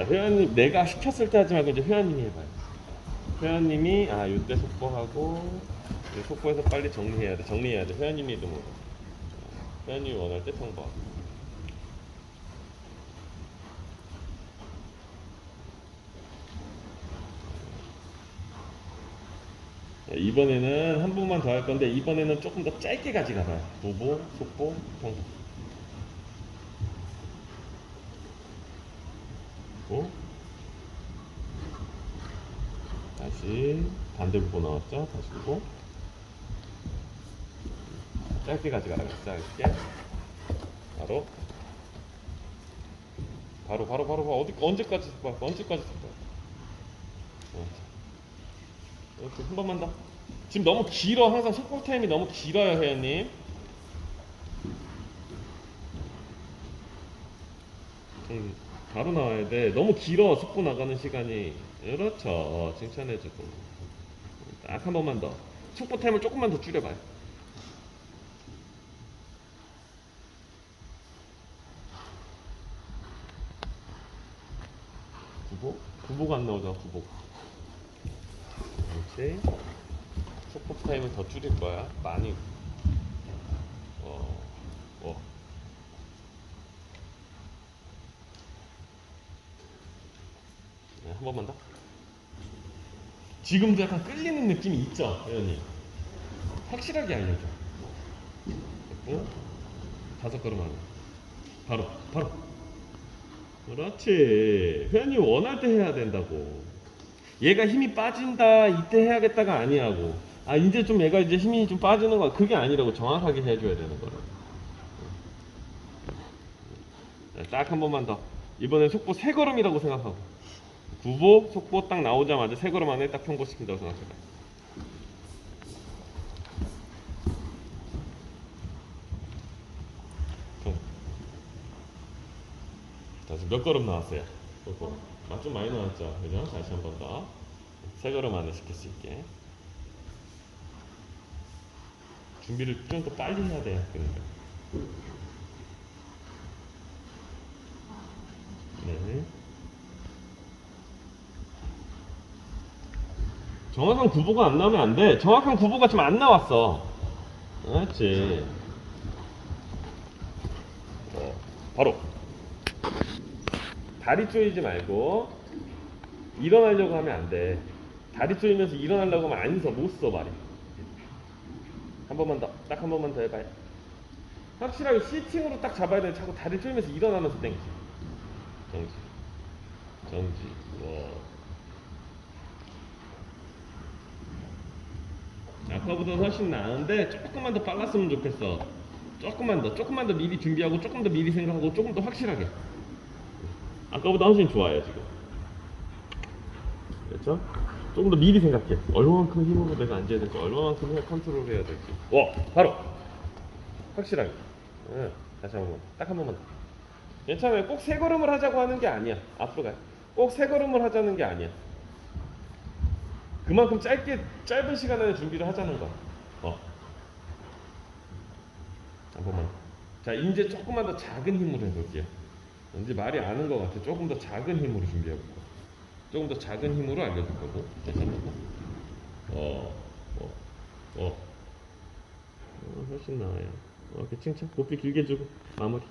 자, 회원님 내가 시켰을 때 하지 말고 이제 회원님이 해봐요. 회원님이 아 이때 속보하고 이 속보해서 빨리 정리해야 돼. 정리해야 돼. 회원님이 이름으로. 회원님이 원할 때 통보하고. 자, 이번에는 한 번만 더 할 건데 이번에는 조금 더 짧게 가져가봐요. 보보, 속보, 통보. 고. 다시 반대 부분 나왔죠? 다시 보고. 짧게 가져가라 짧게. 바로. 바로 바로 바로 바로. 어디 언제까지 봐 언제까지 봐 어. 이렇게 한 번만 더. 지금 너무 길어. 항상 속보 타임이 너무 길어요 회원님. 좀 바로 나와야 돼. 너무 길어 속보 나가는 시간이. 그렇죠. 칭찬해주고. 딱 한 번만 더. 속보 타임을 조금만 더 줄여봐요. 구보? 구보가 안 나오잖아, 구보. 그렇지. 속보 타임을 더 줄일 거야. 많이. 어, 어. 네, 한 번만 더. 지금도 약간 끌리는 느낌이 있죠, 회원님? 확실하게 알려줘. 됐고, 다섯 걸음 하나. 바로, 바로. 그렇지. 회원님 원할 때 해야 된다고. 얘가 힘이 빠진다, 이때 해야겠다가 아니하고. 아, 이제 좀 얘가 이제 힘이 좀 빠지는 거야. 그게 아니라고 정확하게 해줘야 되는 거라. 딱 한 번만 더. 이번엔 속보 세 걸음이라고 생각하고. 구보, 속보 딱 나오자마자 세 걸음 안에 딱 통보시킨다고 생각해봐. 통. 자, 지금 몇 걸음 나왔어요? 속보. 아, 좀 많이 나왔죠? 그죠? 다시 한 번 더. 세 걸음 안에 시킬 수 있게. 준비를 좀 더 빨리 해야 돼요. 그러니까. 정확한 구보가 안 나오면 안 돼. 정확한 구보가 지금 안 나왔어. 그렇지. 어, 바로. 다리 쪼이지 말고 일어나려고 하면 안 돼. 다리 쪼이면서 일어나려고 하면 안 서, 못 써, 말이. 한 번만 더, 딱 한 번만 더 해봐요. 확실하게 시팅으로 딱 잡아야 돼. 자꾸 다리 쪼이면서 일어나면서 땡기. 정지. 정지. 와. 아까보다 훨씬 나은데 조금만 더 빨랐으면 좋겠어. 조금만 더, 조금만 더 미리 준비하고 조금 더 미리 생각하고 조금 더 확실하게. 아까보다 훨씬 좋아요 지금. 그렇죠? 조금 더 미리 생각해. 얼마만큼 힘으로 내가 앉아야 될지, 얼마만큼 힘을 컨트롤 해야 될지. 와, 바로 확실하게. 응, 다시 한 번, 딱 한 번만 더. 괜찮아요. 꼭 세 걸음을 하자고 하는 게 아니야. 앞으로 가요. 꼭세 걸음을 하자는 게 아니야. 그만큼 짧게 짧은 시간 안에 준비를 하자는 거야. 어. 한 번만. 자, 이제 조금만 더 작은 힘으로 해볼게요. 이제 말이 아는 것 같아. 조금 더 작은 힘으로 준비해 볼 거야. 조금 더 작은 힘으로 알려줄 거고. 다시 한. 어, 어, 어. 어, 훨씬 나아요. 어, 이렇게 칭찬. 고삐 길게 주고 마무리.